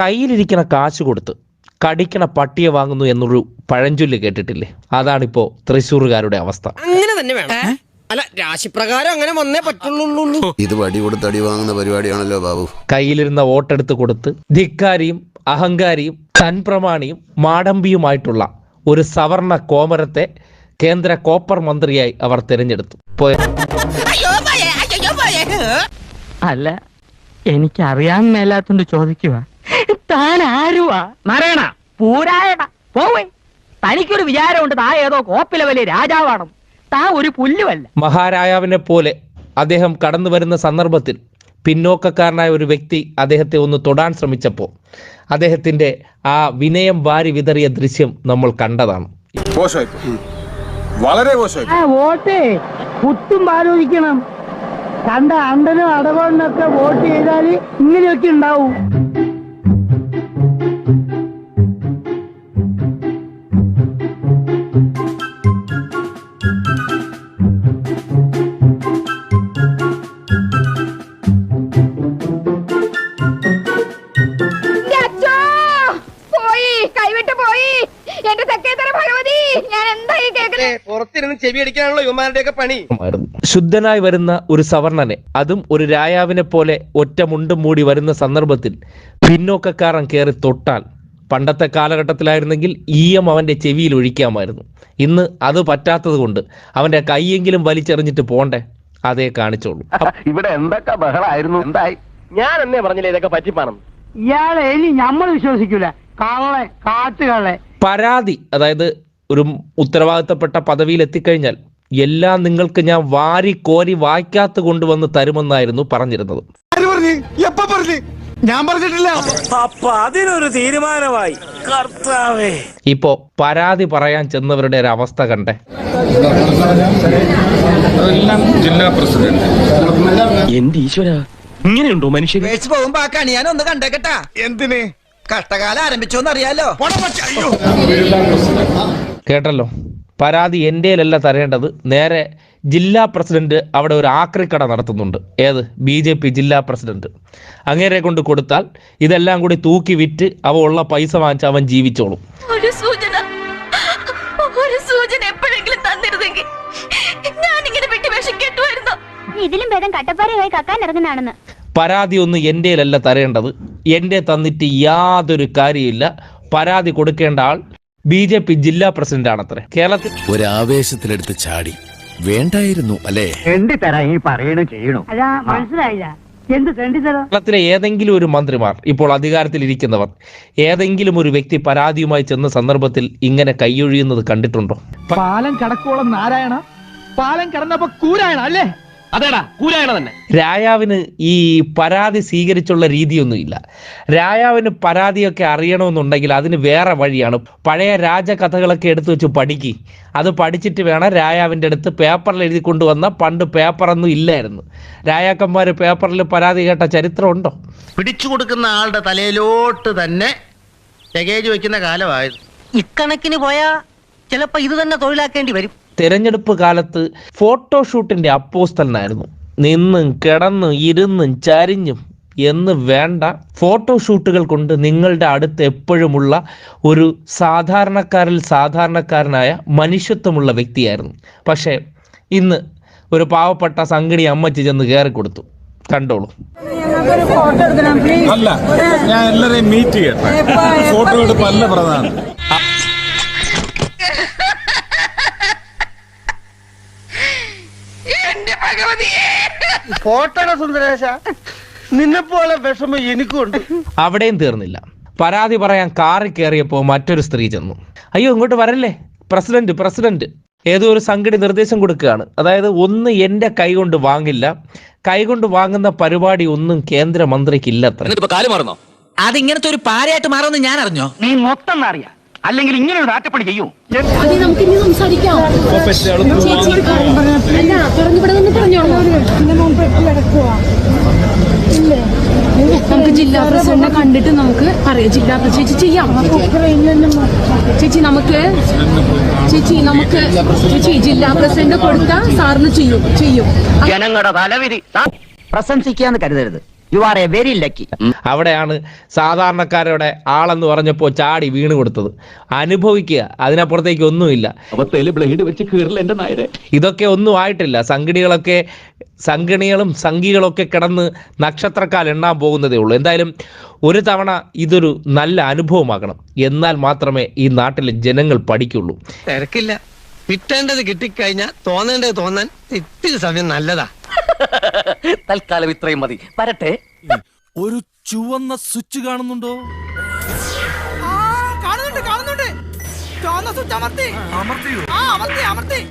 കയ്യിലിരിക്കണ കാശ് കൊടുത്ത് കടിക്കണ പട്ടിയെ വാങ്ങുന്നു എന്നൊരു പഴഞ്ചൊല്ല് കേട്ടിട്ടില്ലേ? അതാണിപ്പോ തൃശ്ശൂറുകാരുടെ അവസ്ഥ. അങ്ങനെ തന്നെ വേണം. അല്ല രാശിപ്രകാരം അങ്ങനെ വന്നേ പറ്റുള്ളൂ ഇത് വടി കൊടുത്ത് അടി വാങ്ങുന്ന പരിപാടിയാണല്ലോ ബാബു. കയ്യിലിരുന്ന വോട്ടെടുത്ത് കൊടുത്ത് ധിക്കാരിയും അഹങ്കാരിയും തൻപ്രമാണിയും മാടമ്പിയുമായിട്ടുള്ള ഒരു സവർണ കോമരത്തെ കേന്ദ്ര കോപ്പർ മന്ത്രിയായി അവർ തിരഞ്ഞെടുത്തു. പോയ അല്ല എനിക്ക് അറിയാൻ മേലാത്തോണ്ട് ചോദിക്കുക താൻ ആരുവാ നാരായണ. പൂരായണ. പോവേ. തനിക്കൊരു വിചാരമുണ്ട് താ ഏതോ കോപ്പിലെ വലിയ രാജാവാണോ താ ഒരു പുല്ലുവല്ല. മഹാരാജാവിനെ പോലെ അദ്ദേഹം കടന്നു വരുന്ന സന്ദർഭത്തിൽ പിന്നോക്കക്കാരനായ ഒരു വ്യക്തി അദ്ദേഹത്തെ ഒന്ന് തൊടാൻ ശ്രമിച്ചപ്പോൾ അദ്ദേഹത്തിന്റെ ആ വിനയം വാരി വിതറിയ ദൃശ്യം നമ്മൾ കണ്ടതാണ്. വളരെ വോട്ടേ കുത്തും ആലോചിക്കണം. കണ്ട അണ്ടനും അടവണ്ണൊക്കെ വോട്ട് ചെയ്താൽ ഇങ്ങനെയൊക്കെ ഉണ്ടാവും. പുറത്തിരുന്ന് ചെവി യുവമാരുടെയൊക്കെ പണി. ശുദ്ധനായി വരുന്ന ഒരു സവർണനെ അതും ഒരു രായാവിനെ പോലെ ഒറ്റ മുണ്ടും മൂടി വരുന്ന സന്ദർഭത്തിൽ പിന്നോക്കക്കാരൻ കയറി തൊട്ടാൽ പണ്ടത്തെ കാലഘട്ടത്തിലായിരുന്നെങ്കിൽ ഈയം അവന്റെ ചെവിയിൽ ഒഴിക്കാമായിരുന്നു. ഇന്ന് അത് പറ്റാത്തത് കൊണ്ട് അവന്റെ കൈയെങ്കിലും വലിച്ചെറിഞ്ഞിട്ട് പോണ്ടേ? അതേ കാണിച്ചോളൂ. ഇവിടെ എന്തൊക്കെ ബഹളായിരുന്നു? എന്തായി? ഞാൻ എന്നേ പറഞ്ഞില്ല ഇതൊക്കെ പറ്റിപ്പാണെന്ന്? ഇയാളെ ഇനി നമ്മൾ വിശ്വസിക്കൂല. കള്ളെ കാട്ടുകള്ളെ പരാതി അതായത് ഒരു ഉത്തരവാദിത്തപ്പെട്ട പദവിയിൽ എത്തിക്കഴിഞ്ഞാൽ എല്ലാം നിങ്ങൾക്ക് ഞാൻ വാരി കോരി വായിക്കാത്ത കൊണ്ടുവന്ന് തരുമെന്നായിരുന്നു പറഞ്ഞിരുന്നത്. ആര് പറഞ്ഞു? എപ്പ പറഞ്ഞു? ഞാൻ പറഞ്ഞിട്ടില്ല. ഇപ്പോ പരാതി പറയാൻ ചെന്നവരുടെ ഒരു അവസ്ഥ കണ്ടേ. ജില്ലാ പ്രസിഡന്റ്. എന്റെ ഈശ്വര? ഇങ്ങനെയുണ്ടോ മനുഷ്യൻ? പോകുമ്പോ ആ ഞാൻ ഒന്ന് കണ്ടേക്കട്ടാ. എന്തിന്? കഷ്ടകാലം ആരംഭിച്ചോന്നറിയാലോ. അയ്യോ. കേട്ടല്ലോ. പരാതി എന്റെയിലല്ല തരേണ്ടത്. നേരെ ജില്ലാ പ്രസിഡന്റ് അവിടെ ഒരു ആക്രിക്കട നടത്തുന്നുണ്ട്. ഏത്? ബി ജെ പി ജില്ലാ പ്രസിഡന്റ്. അങ്ങേരെ കൊണ്ട് കൊടുത്താൽ ഇതെല്ലാം കൂടി തൂക്കി വിറ്റ് അവ ഉള്ള പൈസ വാങ്ങിച്ച് അവൻ ജീവിച്ചോളും. ഒരു സൂചന. ഒരു സൂചന എപ്പോഴെങ്കിലും തന്നിരുന്നെങ്കിൽ ഞാൻ ഇങ്ങനെ വിട്ട് വിഷം കെട്ടുമായിരുന്നു ഇതിലും ഭേദം കട്ടപ്പാറയായി കക്കാൻ ഇറങ്ങുന്നതാണെന്ന്. പരാതി ഒന്നും എന്റെയിലല്ല തരേണ്ടത്. എന്റെ തന്നിട്ട് യാതൊരു കാര്യമില്ല പരാതി കൊടുക്കേണ്ട ആൾ ബി ജെ പി ജില്ലാ പ്രസിഡന്റ് ആണത്രേ. കേരളത്തിൽ ഒരാവേശത്തിലെടുത്ത് ചാടി. വേണ്ടായിരുന്നു അല്ലേ? എന്തി മനസ്സിലായില്ല. തെണ്ടിത്തരം? കേരളത്തിലെ ഏതെങ്കിലും ഒരു മന്ത്രിമാർ ഇപ്പോൾ അധികാരത്തിൽ ഇരിക്കുന്നവർ ഏതെങ്കിലും ഒരു വ്യക്തി പരാതിയുമായി ചെന്ന സന്ദർഭത്തിൽ ഇങ്ങനെ കൈയൊഴിയുന്നത് കണ്ടിട്ടുണ്ടോ? പാലം കടക്കോളം നാരായണ പാലം കടന്നപ്പോ കൂരായണ അല്ലേ? അതേടാ കൂരായണ തന്നെ. രായാവിന് ഈ പരാതി സ്വീകരിച്ചുള്ള രീതിയൊന്നുമില്ല രായാവിന് പരാതിയൊക്കെ അറിയണമെന്നുണ്ടെങ്കിൽ അതിന് വേറെ വഴിയാണ്. പഴയ രാജകഥകളൊക്കെ എടുത്തു വെച്ച് പഠിക്കി. അത് പഠിച്ചിട്ട് വേണം രായാവിന്റെ അടുത്ത് പേപ്പറിൽ എഴുതി കൊണ്ടുവന്ന പണ്ട് പേപ്പറൊന്നും ഇല്ലായിരുന്നു. രായാക്കന്മാർ പേപ്പറിൽ പരാതി കേട്ട ചരിത്രമുണ്ടോ പിടിച്ചു കൊടുക്കുന്ന ആളുടെ തലയിലോട്ട് തന്നെ ലഗേജ് വെക്കുന്ന കാലമായിരുന്നു. ഇക്കണക്കിന് പോയാ ചിലപ്പോ ഇത് തന്നെ തൊഴിലാക്കേണ്ടി വരും. തിരഞ്ഞെടുപ്പ് കാലത്ത് ഫോട്ടോഷൂട്ടിന്റെ അപ്പോസ്തലനായിരുന്നു. നിന്നും കിടന്നും ഇരുന്നും ചരിഞ്ഞും എന്ന് വേണ്ട ഫോട്ടോഷൂട്ടുകൾ കൊണ്ട് നിങ്ങളുടെ അടുത്ത് എപ്പോഴുമുള്ള ഒരു സാധാരണക്കാരിൽ സാധാരണക്കാരനായ മനുഷ്യത്വമുള്ള വ്യക്തിയായിരുന്നു. പക്ഷേ ഇന്ന് ഒരു പാവപ്പെട്ട സംഗടി അമ്മച്ചി ചെന്ന് കയറി കൊടുത്തു. കണ്ടോളൂ. അല്ല ഞാൻ എല്ലാരെയും മീറ്റ് ചെയ്യട്ടെ. ഫോട്ടോ എടുപ്പ് അല്ല പ്രധാനം. സുന്ദരേശ. നിന്നെ പോലെ വിഷമം എനിക്കുണ്ട് അവിടെയും തീർന്നില്ല. പരാതി പറയാൻ കാറിൽ കയറിയപ്പോൾ മറ്റൊരു സ്ത്രീ ചെന്നു. അയ്യോ ഇങ്ങോട്ട് വരല്ലേ? President president. ഏതോ ഒരു സംഘടി നിർദ്ദേശം കൊടുക്കുകയാണ്. അതായത് ഒന്ന് എന്റെ കൈ കൊണ്ട് വാങ്ങില്ല. കൈ കൊണ്ട് വാങ്ങുന്ന പരിപാടി ഒന്നും കേന്ദ്രമന്ത്രിക്ക് ഇല്ലത്ര അതിങ്ങനത്തെ ഒരു പാരയായിട്ട് മാറുമെന്ന് ഞാൻ അറിഞ്ഞോ? നീ മൊത്തം അറിയാം അല്ലെങ്കിൽ ഇങ്ങനെ ഒരു ആറ്റപ്പണി ചെയ്യൂ. നമുക്ക് ഇനി സംസാരിക്കാം അല്ല പറഞ്ഞിവിടെ പറഞ്ഞോളൂ നമുക്ക് ജില്ലാ പ്രസിഡന്റിനെ കണ്ടിട്ട് നമുക്ക് പറയാം ജില്ലാ ചേച്ചി ചെയ്യാം ചേച്ചി നമുക്ക് ചേച്ചി നമുക്ക് ചേച്ചി ജില്ലാ പ്രസിഡന്റ് കൊടുത്താൽ സാറിന് ചെയ്യും ചെയ്യും ജനങ്ങളുടെ തലവിധി പ്രശംസിക്കാന്ന് കരുതരുത്. You are a very lucky അവിടെയാണ് സാധാരണക്കാരുടെ ആളെന്ന് പറഞ്ഞപ്പോൾ ചാടി വീണ് കൊടുത്തത്. അനുഭവിക്കുക അതിനപ്പുറത്തേക്ക് ഒന്നുമില്ല. അവത്തേൽ ബ്ലേഡ് വെച്ച് കീറില്ല എന്റെ നായരെ. ഇതൊക്കെ ഒന്നും ആയിട്ടില്ല. സംഗണികളൊക്കെ സംഗണികളും സംഘികളൊക്കെ കിടന്ന് നക്ഷത്രക്കാൽ എണ്ണാൻ പോകുന്നതേ ഉള്ളൂ. എന്തായാലും ഒരു തവണ ഇതൊരു നല്ല അനുഭവമാകണം. എന്നാൽ മാത്രമേ ഈ നാട്ടിലെ ജനങ്ങൾ പഠിക്കുള്ളൂ. തിരക്കില്ല. കിട്ടേണ്ടത് കിട്ടിക്കഴിഞ്ഞാൽ തോന്നേണ്ടത് തോന്നാൻ ഇത്തിരി സമയം നല്ലതാ. തൽക്കാലം ഇത്രയും മതി. വരട്ടെ. ഒരു ചുവന്ന സ്വിച്ച് കാണുന്നുണ്ടോ? കാണുന്നുണ്ട് കാണുന്നുണ്ട്. ചുവന്ന സ്വിച്ച് അമർത്തി. അമർത്തിയോ? ആ അമർത്തി അമർത്തി.